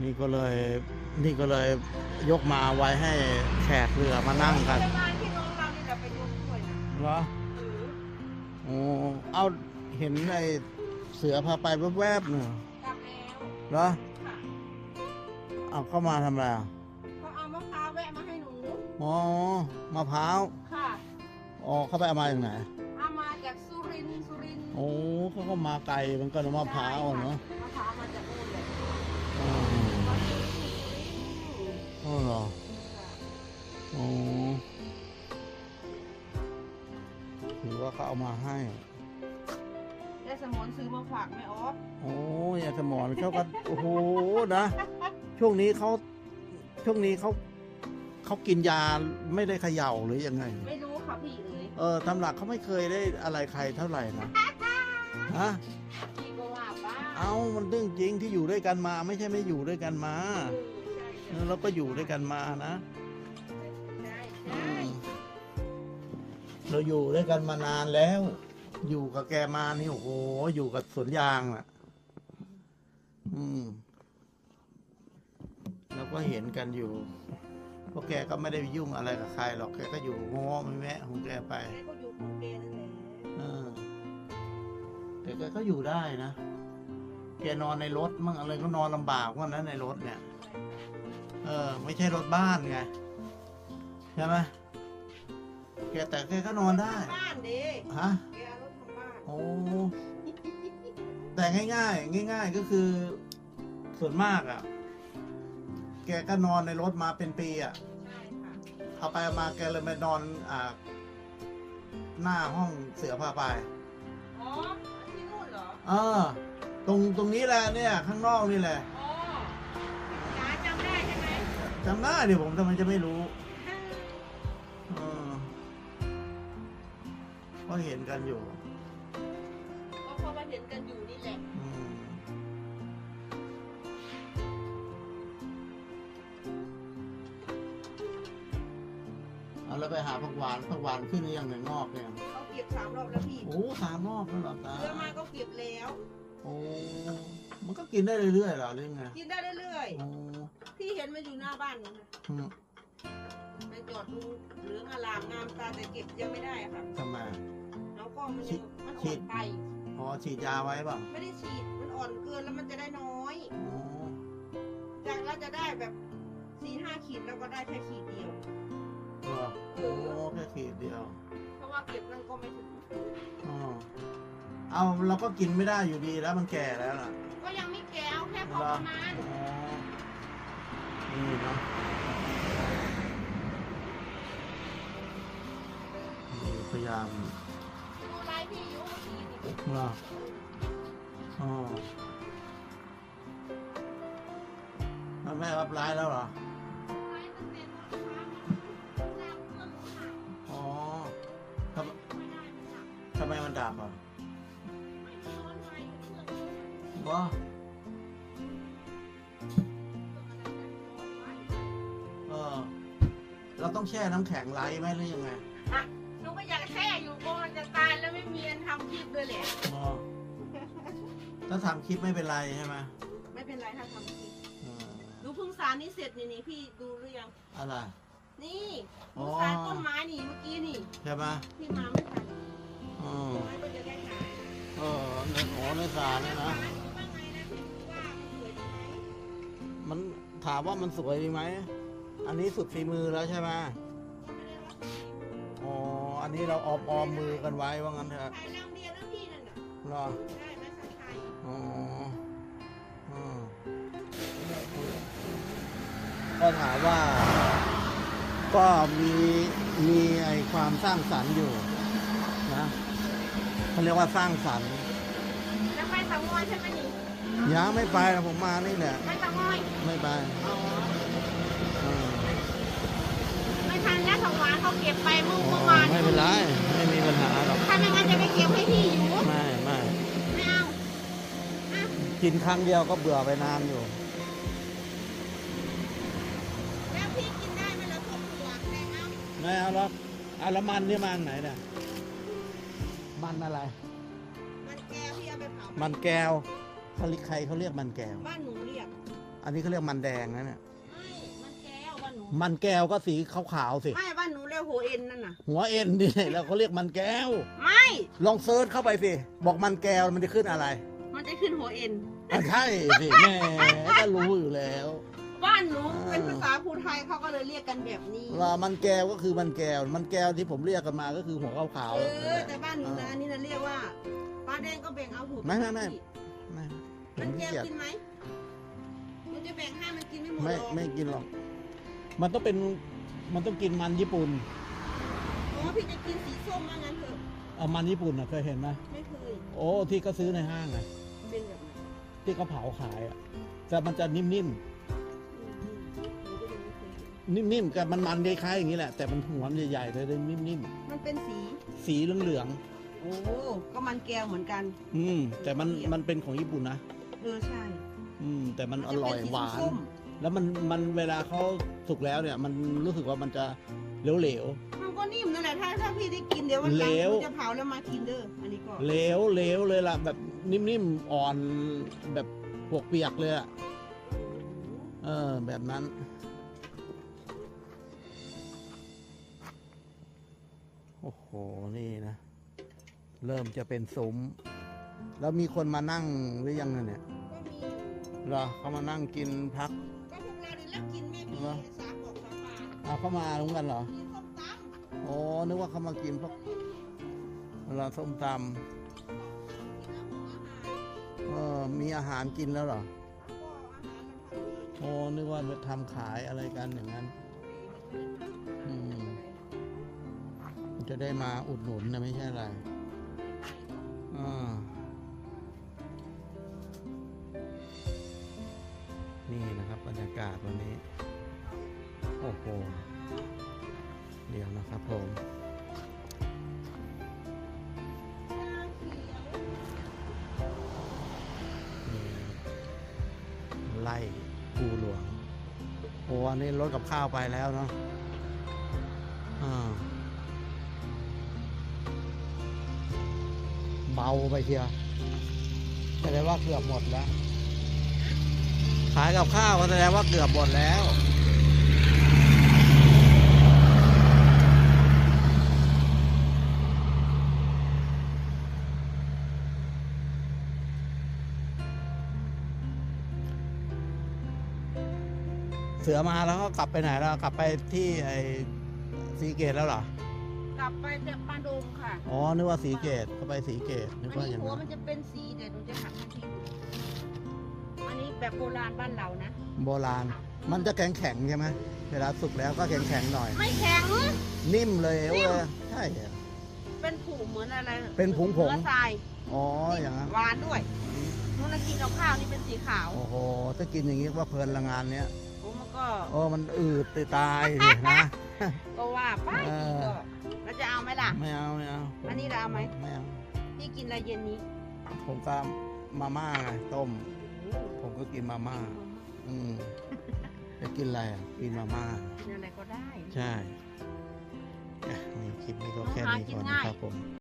นี่ก็เลยนี่ก็เลยยกมาไว้ให้แขกเรือมานั่งกันเพื่อนบ้านที่น้องเรานี่แหละไปยกช่วยนะเหรอเออโอ้เอาเห็นไอ้เสือพาไปแวบๆเนี่ยกลับแล้วเหรอค่ะเอาเข้ามาทำอะไรอะเขาเอามะพร้าวแวะมาให้หนู อ๋อมะพร้าวค่ะ อ๋อเข้าไปเอามาจากไหนเอามาจากสุรินทร์สุรินทร์โอ้เขาก็มาไกลเหมันก็มะพร้าวอะเนาะมะ เขาเอามาให้ได้สมนซื้อมาฝากแม่ออฟโอ้ยยายสมอนเขาก็โอ้โหนะ ช่วงนี้เขาช่วงนี้เขาเขากินยาไม่ได้เขย่าหรือยังไง ไม่รู้ค่ะพี่เอ๋ยเออตำหลักเขาไม่เคยได้อะไรใครเท่าไหร่นะฮะพี่ก็ว่าป้าเอามันเรื่องจริงที่อยู่ด้วยกันมา ไม่ใช่ไม่อยู่ด้วยกันมาเออใช่เออเราก็อยู่ด้วยกันมานะ เราอยู่ด้วยกันมานานแล้ว อยู่กับแกมานี่โอ้โห อยู่กับสวนยางน่ะ อืมเราก็เห็นกันอยู่เพราะแกก็ไม่ได้ไปยุ่งอะไรกับใครหรอกแกก็อยู่ง้อไม่แวะของแกไปแม่ก็อยู่ของแกนั่นแหละเออแต่แกก็อยู่ได้นะ แกนอนในรถมั่งอะไรก็นอนลำบากว่านั้นในรถเนี่ย เออ ไม่ใช่รถบ้านไง ใช่ไหม แกแต่แกก็นอนได้ บ้านดิฮะ แกเอารถทำบ้านโอ้ แต่ง่ายๆ ง่าย ๆ ก็คือ ส่วนมากอะ่ะ แกก็นอนในรถมาเป็นปีอะ่ะ ใช่ค่ะเอาไปเอามาแกเลยไปนอนอ่า หน้าห้องเสือพาไป อ๋อที่นู่นเหรอเออ ตรงตรงนี้แหละเนี่ย ข้างนอกนี่แหละอ๋อจ๋าจำได้ใช่ไหมจำได้ดิผมทำไมจะไม่รู้ ก็เห็นกันอยู่ก็เพราะว่าเห็นกันอยู่นี่แหละอืมเอาแล้วไปหาผักหวานผักหวานขึ้นหรือยังในงอกเนี่ยเขาเก็บสามรอบแล้วพี่โอ้สามรอบแล้วเหรอตาเรือมาก็เก็บแล้ว โอ้มันก็กินได้เรื่อยๆเหรอหรือไงกินได้เรื่อยโอ้ๆพี่เห็นมันอยู่หน้าบ้านนี่นะอืมมันจอดดูเหลืองอลามงามตาแต่เก็บยังไม่ได้อะค่ะทำไม แล้วก็มันยังมันฉีอ่อดนไปพอฉีดยาไว้เปล่าไม่ได้ฉีด มันอ่อนเกินแล้วมันจะได้น้อยโอ้จากเราจะได้แบบสี่ห้าขีดแล้วก็ได้แค่ขีดเดียว เหรอโอ้แค่ขีดเดียวเพราะว่าเก็บนั่นก็ไม่ถึง อ๋อเอาเราก็กินไม่ได้อยู่ดีแล้วมันแก่แล้วล่ะ ก็ยังไม่แก่เอาแค่พอเหรปอระมาณ อ๋อนี่เนาะนี่พยายาม ดูลายพี่อยู่สีนี่เหรออ๋อแม่รับร้ายแล้วเหรอลายตั้งแต่ตอนเช้ามาลากเครื่องหนูหักอ๋อทำไมมันหักทำไมมันดับอะวะเออเราต้องแช่น้ำแข็งไร้ไหมหรือยังไง ม่มีอันทำคลิปด้วยแหละอ๋อถ้าทำคลิปไม่เป็นไรใช่ไหมไม่เป็นไรถ้าทำคลิปเออดูพึ่งสารนี่เสร็จนี่นี่พี่ดูหรือยัง อะไร นี่อ๋อ พึ่งสารต้นไม้นี่เมื่อกี้นี่ใช่ไหมที่มาไม่ทันอ๋อต้นไม้ก็จะได้หายเออในโอ้ในสารเนี่ยนะว่าไงนะพี่ว่ามันสวยดีไหมมันถามว่ามันสวยดีไหม อันนี้สุดฝีมือแล้วใช่ไหม ออันนี้เราออมออมมือกันไว้ว่างั้นเถอะใครเล่าเรียนนะพี่นั่นน่ะเหรอได้ไหมสังไทยอ๋ออ๋อก็ถามว่า ก็มีมีไอความสร้างสรรค์อยู่นะเขาเรียกว่าสร้างสรรค์แล้วไปสังวรใช่ไหมนี่ยังไม่ไปนะผมมานี่แหละไปสังวรไม่ไป ไม่ทันแล้วสังวรเขาเก็บไปเมื่ออ๋อเมื่อวานไม่เป็นไรไม่มีปัญหาหรอกถ้าไม่งั้นจะไปเก็บให้พี่อยู่ไม่ไม่ไม่เอาอะกินครั้งเดียวก็เบื่อไปนานอยู่แล้วพี่กินได้ไหมล่ะพวกถั่วแดงเอาไม่เอาหรอกเอาแล้วมันนี่มาจากไหนเนี่ยมันอะไร มันแก้วพี่เอาไปเผามันแก้วเขาเรียกใครเขาเรียกมันแก้วบ้านหนูเรียก อันนี้เขาเรียกมันแดงนะเนี่ย มันแก้วก็สีขาวๆสิ ไม่บ้านหนูเรียกหัวเอ็นนั่นน่ะ หัวเอ็นนี่ แล้วเขาเรียกมันแก้ว ไม่ ลองเซิร์ชเข้าไปสิ บอกมันแก้วมันจะขึ้นอะไร มันจะขึ้นหัวเอ็นอะใช่สิแม่ก็รู้อยู่แล้วบ้านหนูอ่าเป็นภาษาภูไทยเขาก็เลยเรียกกันแบบนี้ว่ามันแก้วก็คือมันแก้ว มันแก้วที่ผมเรียกกันมาก็คือหัวขาวเอๆอแต่บ้านหนูนะอันนี้นะเรียกว่าป้าแดงก็แบ่งเอาถูกไม่ไม่ไม่ไม่ผมัมนขี้แก้วเกียจกินไหมหนูจะแบ่งให้มันกินไม่หมดหรไม่อกไม่กินหรอก มันต้องเป็นมันต้องกินมันญี่ปุ่นอ๋อพี่จะกินสีส้มว่างั้นเถอะเอามันญี่ปุ่นนะเคยเห็นไหมไม่เคยโอ้ที่เขาซื้อในห้างอะเป็นแบบไหนที่เขาเผาขายอะแต่มันจะนิ่มอืมอืมหนูก็ยังไม่เคยเห็นๆนิ่มๆกับมันมันๆคล้ายๆอย่างนี้แหละแต่มันหัวมันใหญ่ๆเลยนิ่มมันเป็นสี ๆสีเหลืองโอ้ ก็มันแก้วเหมือนกัน ๆอืมแต่มันมันเป็นของญี่ปุ่นนะเออใช่อืมแต่มันมันอจะร่เป็อยนสีหวานส้ม แล้วมันมันเวลาเขาสุกแล้วเนี่ย มันรู้สึกว่ามันจะเหลวๆมันก็นิ่มนั่นแหละถ้าถ้าพี่ได้กินเดี๋ยววันหลังเหลวหนูจะเผาแล้วมากินเด้ออันนี้ก็ๆเหลวเหลวเลยล่ะ แบบนิ่มๆอ่อนแบบพวกเปียกเลยอะเออ แบบนั้น โอ้โห นี่นะ เริ่มจะเป็นซุ้ม แล้วมีคนมานั่งหรือยังเนี่ย ก็มีเหรอเขามานั่งกินพัก ก็พวกินแม่พี่เหรอสามบอกสามบาทเอาเข้ามาลุงกันเหรอกินส้มตำโอ้นึกว่าเขามากินพวกเราส้มตำเออมีอาหารกินแล้วเหรอำโอ้นึกว่าไปทำขายอะไรกันอย่างนั้น อืม จะได้มาอุดหนุนนะไม่ใช่อะไรอ่า บรรยากาศวันนี้ โอ้โห เดี๋ยวนะครับผมนี่ไล่ภูหลวง โอ้อันนี้รถกับข้าวไปแล้วเนาะอ่าเบาไปเชียวแสดงว่าเกือบหมดแล้ว ขายกับข้าวก็แสดงว่าเกือบหมดแล้วเสือมาแล้วก็กลับไปไหนแล้วกลับไปที่ไอ้สีเกตแล้วเหรอ กลับไปจากบ้านดงค่ะ อ๋อ นึกว่าสีเกตเขาไปสีเกตนึอักนว่าอนี้ย่างหัวนั้นมันจะเป็นสีเดี๋ยวหนูจะหักให้พี่ดูอันนี้ แบบโบราณบ้านเรานะ โบราณ มันจะแข็งแข็งๆใช่ไหมเวลาสุกแล้วก็แข็งแข็งๆหน่อย ไม่แข็ง นิ่มเลยนิ่เว้มยใช่เหรอเป็นผุเหมือนอะไรเป็นผงผงเนื้อทรายอ๋ออย่างนั้นหวานด้วยนู้นนะกินกับข้าวนี่เป็นสีขาวโอ้โหถ้ากินอย่างนี้ว่าเพลินละงานเนี้ยโอ้มันก็โอ้มันอืดติตายสินะ ก็ว่าไปเออพี่ก็แล้วจะเอาไหมล่ะ ไม่เอาไม่เอาผมอันนี้เราเอาไหม ไม่เอาพี่กินอะไรเย็นนี้ผมก็มาม่าไงต้ม ผมก็กินมาม่า อืมจะกินอะไรอะ กินมาม่า กินอะไรก็ได้ ใช่อะนี่คลิปนี้ก็แค่นี้ก่อนหากินง่ายนะครับผม